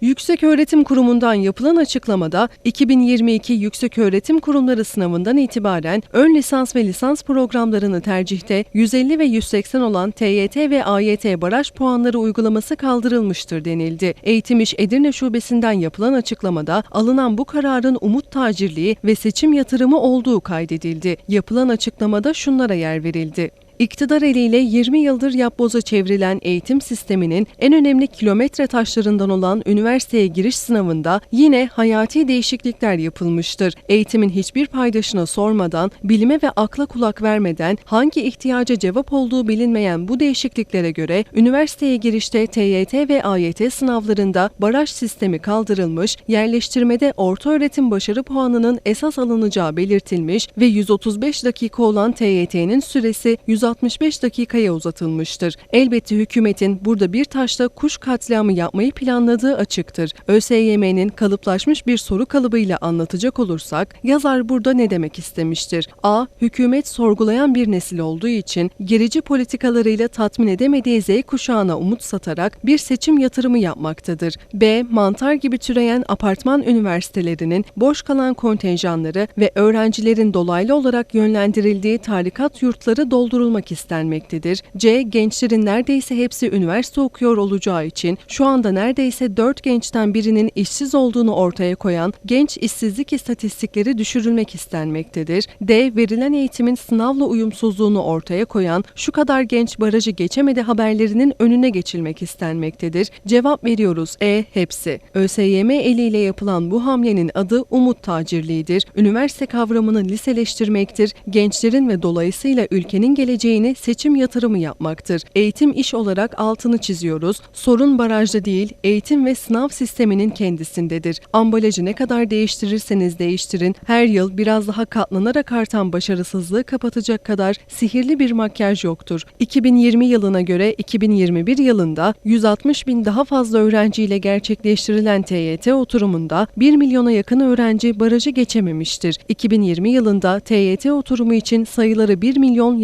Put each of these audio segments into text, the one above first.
Yükseköğretim Kurumu'ndan yapılan açıklamada 2022 Yükseköğretim Kurumları sınavından itibaren ön lisans ve lisans programlarını tercihte 150 ve 180 olan TYT ve AYT baraj puanları uygulaması kaldırılmıştır denildi. Eğitim İş Edirne Şubesi'nden yapılan açıklamada alınan bu kararın umut tacirliği ve seçim yatırımı olduğu kaydedildi. Yapılan açıklamada şunlara yer verildi. İktidar eliyle 20 yıldır yapboza çevrilen eğitim sisteminin en önemli kilometre taşlarından olan üniversiteye giriş sınavında yine hayati değişiklikler yapılmıştır. Eğitimin hiçbir paydaşına sormadan, bilime ve akla kulak vermeden hangi ihtiyaca cevap olduğu bilinmeyen bu değişikliklere göre üniversiteye girişte TYT ve AYT sınavlarında baraj sistemi kaldırılmış, yerleştirmede orta öğretim başarı puanının esas alınacağı belirtilmiş ve 135 dakika olan TYT'nin süresi 165 dakikaya uzatılmıştır. Elbette hükümetin burada bir taşla kuş katliamı yapmayı planladığı açıktır. ÖSYM'nin kalıplaşmış bir soru kalıbıyla anlatacak olursak, yazar burada ne demek istemiştir? A. Hükümet sorgulayan bir nesil olduğu için gerici politikalarıyla tatmin edemediği Z kuşağına umut satarak bir seçim yatırımı yapmaktadır. B. Mantar gibi türeyen apartman üniversitelerinin boş kalan kontenjanları ve öğrencilerin dolaylı olarak yönlendirildiği tarikat yurtları doldurulmak istenmektedir. C. Gençlerin neredeyse hepsi üniversite okuyor olacağı için şu anda neredeyse 4 gençten birinin işsiz olduğunu ortaya koyan genç işsizlik istatistikleri düşürülmek istenmektedir. D. Verilen eğitimin sınavla uyumsuzluğunu ortaya koyan şu kadar genç barajı geçemedi haberlerinin önüne geçilmek istenmektedir. Cevap veriyoruz E. Hepsi. ÖSYM eliyle yapılan bu hamlenin adı umut tacirliğidir. Üniversite kavramını liseleştirmektir. Gençlerin ve dolayısıyla ülkenin geleceğini seçim yatırımı yapmaktır. Eğitim iş olarak altını çiziyoruz. Sorun barajda değil, eğitim ve sınav sisteminin kendisindedir. Ambalajı ne kadar değiştirirseniz değiştirin, her yıl biraz daha katlanarak artan başarısızlığı kapatacak kadar sihirli bir makyaj yoktur. 2020 yılına göre 2021 yılında 160 bin daha fazla öğrenciyle gerçekleştirilen TYT oturumunda 1 milyona yakın öğrenci barajı geçememiştir. 2020 yılında TYT oturumu için sayıları 1 milyon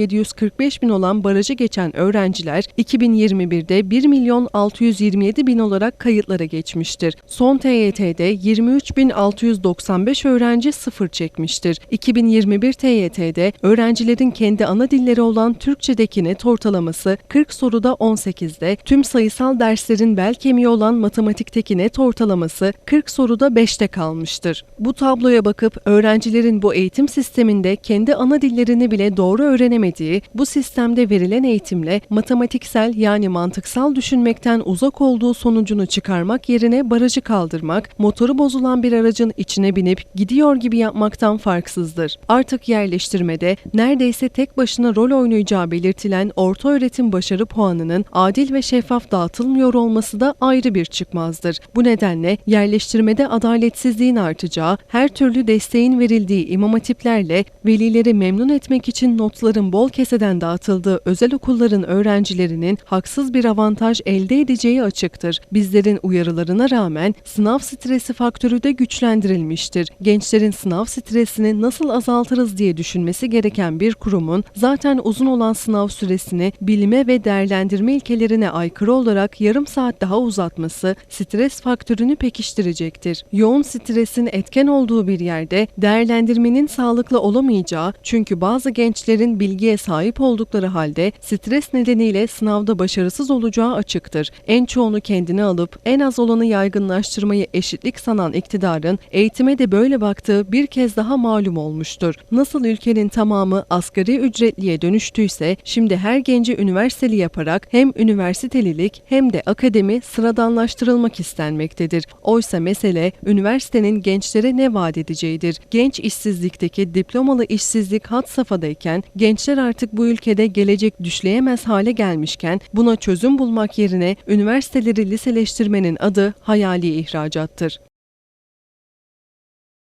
745 bin olan barajı geçen öğrenciler 2021'de 1 milyon 627 bin olarak kayıtlara geçmiştir. Son TYT'de 23 bin 695 öğrenci sıfır çekmiştir. 2021 TYT'de öğrencilerin kendi ana dilleri olan Türkçedeki net ortalaması 40 soruda 18'de, tüm sayısal derslerin bel kemiği olan matematikteki net ortalaması 40 soruda 5'te kalmıştır. Bu tabloya bakıp öğrencilerin bu eğitim sisteminde kendi ana dillerini bile doğru öğrenemediği, bu sistemde verilen eğitimle matematiksel yani mantıksal düşünmekten uzak olduğu sonucunu çıkarmak yerine barajı kaldırmak, motoru bozulan bir aracın içine binip gidiyor gibi yapmaktan farksızdır. Artık yerleştirmede neredeyse tek başına rol oynayacağı belirtilen orta öğretim başarı puanının adil ve şeffaf dağıtılmıyor olması da ayrı bir çıkmazdır. Bu nedenle yerleştirmede adaletsizliğin artacağı, her türlü desteğin verildiği imam hatiplerle velileri memnun etmek için notların bol keseden dağıtıldığı özel okulların öğrencilerinin haksız bir avantaj elde edeceği açıktır. Bizlerin uyarılarına rağmen sınav stresi faktörü de güçlendirilmiştir. Gençlerin sınav stresini nasıl azaltırız diye düşünmesi gereken bir kurumun zaten uzun olan sınav süresini bilime ve değerlendirme ilkelerine aykırı olarak yarım saat daha uzatması stres faktörünü pekiştirecektir. Yoğun stresin etken olduğu bir yerde değerlendirmenin sağlıklı olamayacağı çünkü bazı gençlerin bilgiye sahip oldukları halde stres nedeniyle sınavda başarısız olacağı açıktır. En çoğunu kendine alıp en az olanı yaygınlaştırmayı eşitlik sanan iktidarın eğitime de böyle baktığı bir kez daha malum olmuştur. Nasıl ülkenin tamamı asgari ücretliye dönüştüyse şimdi her genci üniversiteli yaparak hem üniversitelilik hem de akademi sıradanlaştırılmak istenmektedir. Oysa mesele üniversitenin gençlere ne vaat edeceğidir. Genç işsizlikteki diplomalı işsizlik had safhadayken gençler artık ülkede gelecek düşleyemez hale gelmişken buna çözüm bulmak yerine üniversiteleri liseleştirmenin adı hayali ihracattır.